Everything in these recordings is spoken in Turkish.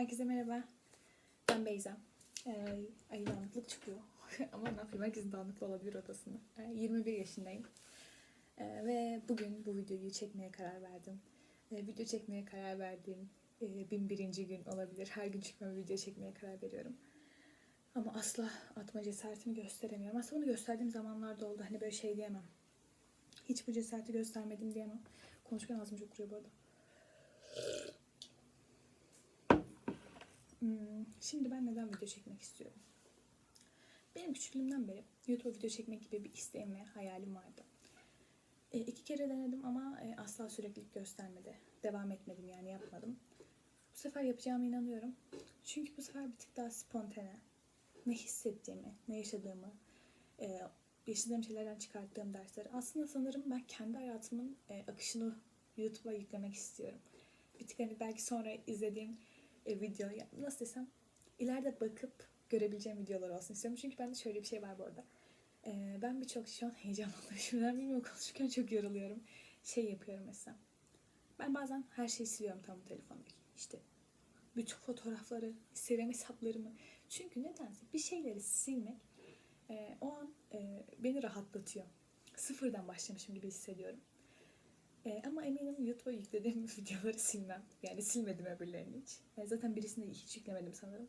Herkese merhaba. Ben Beyza. Ee, ay dağınıklık çıkıyor. Ama ne yapayım herkesin dağınıklı olabilir odasında. Ee, 21 yaşındayım. Ee, ve bugün bu videoyu çekmeye karar verdim. Ee, video çekmeye karar verdiğim e, bin birinci gün olabilir. Her gün çıkma bir video çekmeye karar veriyorum. Ama asla atma cesaretimi gösteremiyorum. Aslında bunu gösterdiğim zamanlarda oldu. Hani böyle şey diyemem. Hiç bu cesareti göstermedim diyemem. Konuşurken ağzım çok kuruyor bu arada. Şimdi ben neden video çekmek istiyorum? Benim küçüklüğümden beri YouTube video çekmek gibi bir isteğim ve hayalim vardı. E, iki kere denedim ama e, asla süreklilik göstermedi. Devam etmedim yani yapmadım. Bu sefer yapacağıma inanıyorum. Çünkü bu sefer bir tık daha spontane. Ne hissettiğimi, ne yaşadığımı, e, yaşadığım şeylerden çıkarttığım dersleri. Aslında sanırım ben kendi hayatımın e, akışını YouTube'a yüklemek istiyorum. Bir tık hani belki sonra izlediğim e, video ya nasıl desem ileride bakıp görebileceğim videolar olsun istiyorum. Çünkü bende şöyle bir şey var bu arada. E, ben birçok şu an heyecanlanıyorum. Şimdiden bilmiyorum konuşurken çok yoruluyorum. Şey yapıyorum mesela. Ben bazen her şeyi siliyorum tam telefondaki. İşte bütün fotoğrafları, Instagram hesaplarımı. Çünkü nedense bir şeyleri silmek e, o an e, beni rahatlatıyor. Sıfırdan başlamışım gibi hissediyorum. E, ama eminim YouTube'a yüklediğim videoları silmem. Yani silmedim öbürlerini hiç. E, zaten birisini hiç yüklemedim sanırım.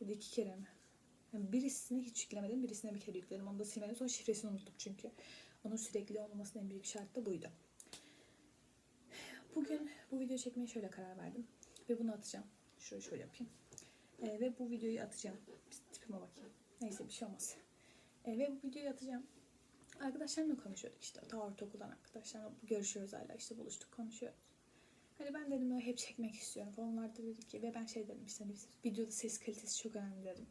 Ya da iki kere mi? Yani birisini hiç yüklemedim. Birisine bir kere yükledim. Onu da silmedim. Sonra şifresini unuttum çünkü. Onun sürekli olmamasının en büyük şartı da buydu. Bugün bu videoyu çekmeye şöyle karar verdim. Ve bunu atacağım. Şöyle şöyle yapayım. E, ve bu videoyu atacağım. Tipime bakayım. Neyse bir şey olmaz. E, ve bu videoyu atacağım. Arkadaşlarımla konuşuyorduk işte. Ta ortaokuldan arkadaşlarla görüşüyoruz hala işte buluştuk konuşuyoruz. Hani ben dedim öyle hep çekmek istiyorum falan. Onlar da dedi ki ve ben şey dedim işte hani videoda ses kalitesi çok önemli dedim.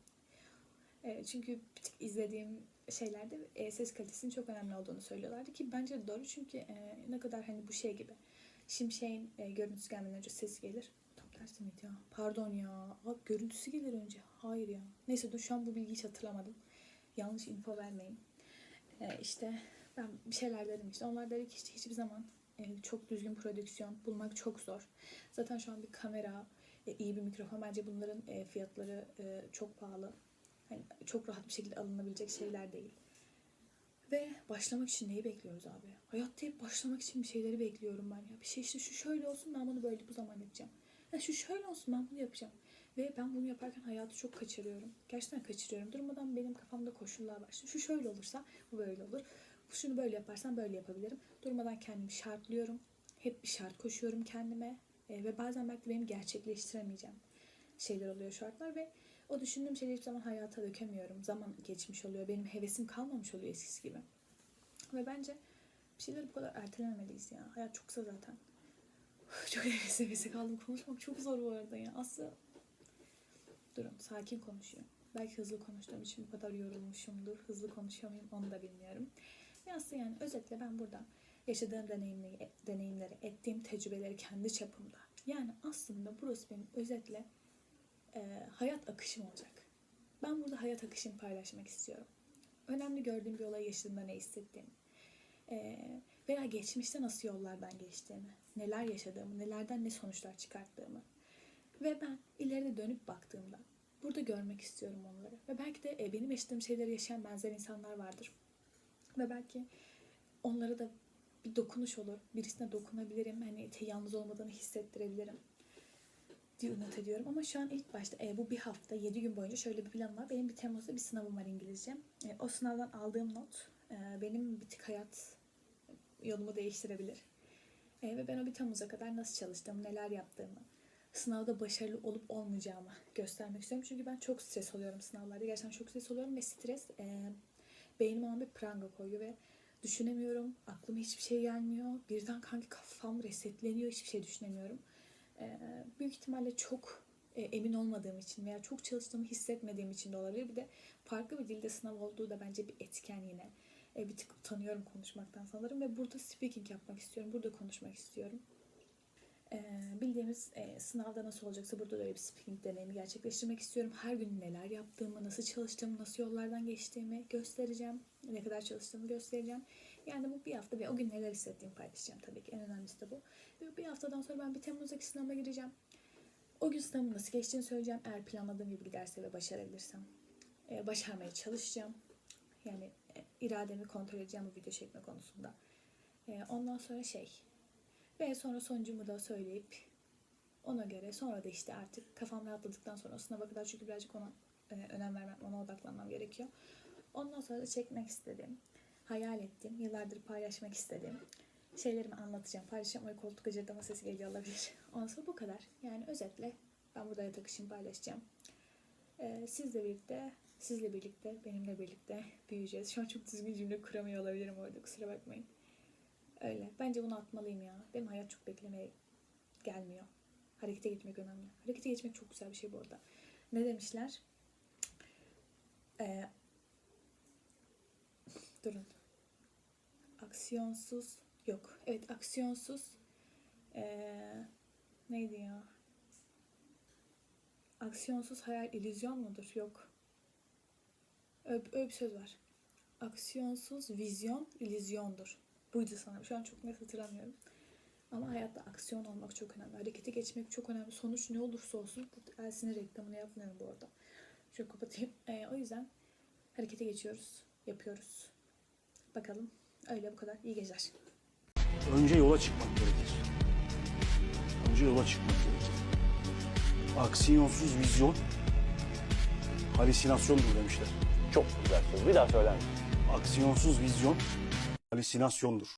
E, çünkü bir tık izlediğim şeylerde e, ses kalitesinin çok önemli olduğunu söylüyorlardı ki bence doğru çünkü e, ne kadar hani bu şey gibi. Şimşek'in e, görüntüsü gelmeden önce ses gelir. Tam tersi miydi ya? Pardon ya. Aa, görüntüsü gelir önce. Hayır ya. Neyse dur şu an bu bilgiyi hiç hatırlamadım. Yanlış info vermeyin. E, işte ben bir şeyler dedim işte. Onlar dedi ki işte hiçbir zaman e, çok düzgün prodüksiyon bulmak çok zor. Zaten şu an bir kamera, e, iyi bir mikrofon bence bunların e, fiyatları çok pahalı. Hani çok rahat bir şekilde alınabilecek şeyler değil. Ve başlamak için neyi bekliyoruz abi? Hayatta hep başlamak için bir şeyleri bekliyorum ben ya. Bir şey işte şu şöyle olsun ben bunu böyle bu zaman yapacağım. Ya şu şöyle olsun ben bunu yapacağım. Ve ben bunu yaparken hayatı çok kaçırıyorum. Gerçekten kaçırıyorum. Durmadan benim kafamda koşullar var. Şu şöyle olursa bu böyle olur. Şunu böyle yaparsam böyle yapabilirim. Durmadan kendimi şartlıyorum. Hep bir şart koşuyorum kendime. E, ve bazen belki benim gerçekleştiremeyeceğim şeyler oluyor şartlar ve o düşündüğüm şeyleri hiçbir zaman hayata dökemiyorum. Zaman geçmiş oluyor. Benim hevesim kalmamış oluyor eskisi gibi. Ve bence bir şeyleri bu kadar ertelememeliyiz ya. Hayat çok kısa zaten. Çok heves hevese kaldım. Konuşmak çok zor bu arada ya. Aslı durun sakin konuşuyor. Belki hızlı konuştuğum için bu kadar yorulmuşumdur. Hızlı konuşuyor muyum onu da bilmiyorum. Ve aslında yani özetle ben burada yaşadığım deneyimleri, deneyimleri, ettiğim tecrübeleri kendi çapımda. Yani aslında burası benim özetle e, hayat akışım olacak. Ben burada hayat akışımı paylaşmak istiyorum. Önemli gördüğüm bir olay yaşadığımda ne hissettiğimi. E, veya geçmişte nasıl yollardan geçtiğimi, neler yaşadığımı, nelerden ne sonuçlar çıkarttığımı. Ve ben ileride dönüp baktığımda burada görmek istiyorum onları. Ve belki de e, benim yaşadığım şeyleri yaşayan benzer insanlar vardır. Ve belki onlara da bir dokunuş olur. Birisine dokunabilirim. Hani yalnız olmadığını hissettirebilirim diye umut ediyorum. Ama şu an ilk başta e, bu bir hafta, 7 gün boyunca şöyle bir planım var. Benim bir Temmuz'da bir sınavım var İngilizce. E, o sınavdan aldığım not e, benim bir tık hayat yolumu değiştirebilir. E, ve ben o bir Temmuz'a kadar nasıl çalıştığımı, neler yaptığımı, sınavda başarılı olup olmayacağımı göstermek istiyorum. Çünkü ben çok stres oluyorum sınavlarda. Gerçekten çok stres oluyorum ve stres e, beynime ona bir pranga koyuyor ve düşünemiyorum. Aklıma hiçbir şey gelmiyor. Birden kanki kafam resetleniyor. Hiçbir şey düşünemiyorum. Ee, büyük ihtimalle çok e, emin olmadığım için veya çok çalıştığımı hissetmediğim için de olabilir. Bir de farklı bir dilde sınav olduğu da bence bir etken yine. E, bir tık utanıyorum konuşmaktan sanırım ve burada speaking yapmak istiyorum. Burada konuşmak istiyorum. Ee, bildiğimiz e, sınavda nasıl olacaksa burada da öyle bir speaking deneyimi gerçekleştirmek istiyorum. Her gün neler yaptığımı, nasıl çalıştığımı, nasıl yollardan geçtiğimi göstereceğim. Ne kadar çalıştığımı göstereceğim. Yani bu bir hafta ve o gün neler hissettiğimi paylaşacağım tabii ki. En önemlisi de bu. Ve bir haftadan sonra ben bir Temmuz'daki sınava gireceğim. O gün sınavın nasıl geçtiğini söyleyeceğim. Eğer planladığım gibi giderse ve başarabilirsem. e, başarmaya çalışacağım. Yani e, irademi kontrol edeceğim bu video çekme konusunda. E, ondan sonra şey. Ve sonra sonucumu da söyleyip ona göre sonra da işte artık kafam rahatladıktan sonra sınava kadar çünkü birazcık ona e, önem vermem, ona odaklanmam gerekiyor. Ondan sonra da çekmek istedim. Hayal ettim. Yıllardır paylaşmak istedim. Şeylerimi anlatacağım. Paylaşacağım. Ay koltuk gıcırdama sesi geliyor olabilir. Ondan sonra bu kadar. Yani özetle ben burada yatak işimi paylaşacağım. Ee, sizle birlikte, sizle birlikte, benimle birlikte büyüyeceğiz. Şu an çok düzgün cümle kuramıyor olabilirim orada. Kusura bakmayın. Öyle. Bence bunu atmalıyım ya. Benim hayat çok beklemeye gelmiyor. Harekete geçmek önemli. Harekete geçmek çok güzel bir şey bu arada. Ne demişler? Ee, durun. Aksiyonsuz yok. Evet aksiyonsuz ee, neydi ya? Aksiyonsuz hayal illüzyon mudur? Yok. Öyle, bir söz var. Aksiyonsuz vizyon illüzyondur. Buydu sanırım. Şu an çok net hatırlamıyorum. Ama hayatta aksiyon olmak çok önemli. Harekete geçmek çok önemli. Sonuç ne olursa olsun. Bu Elsin'in reklamını yapmıyorum bu arada. Şöyle kapatayım. Ee, o yüzden harekete geçiyoruz. Yapıyoruz. Bakalım. Öyle bu kadar. İyi geceler. Önce yola çıkmak gerekir. Önce yola çıkmak gerekir. Aksiyonsuz vizyon halüsinasyondur demişler. Çok güzel söz. Bir daha söyler misin? Aksiyonsuz vizyon halüsinasyondur.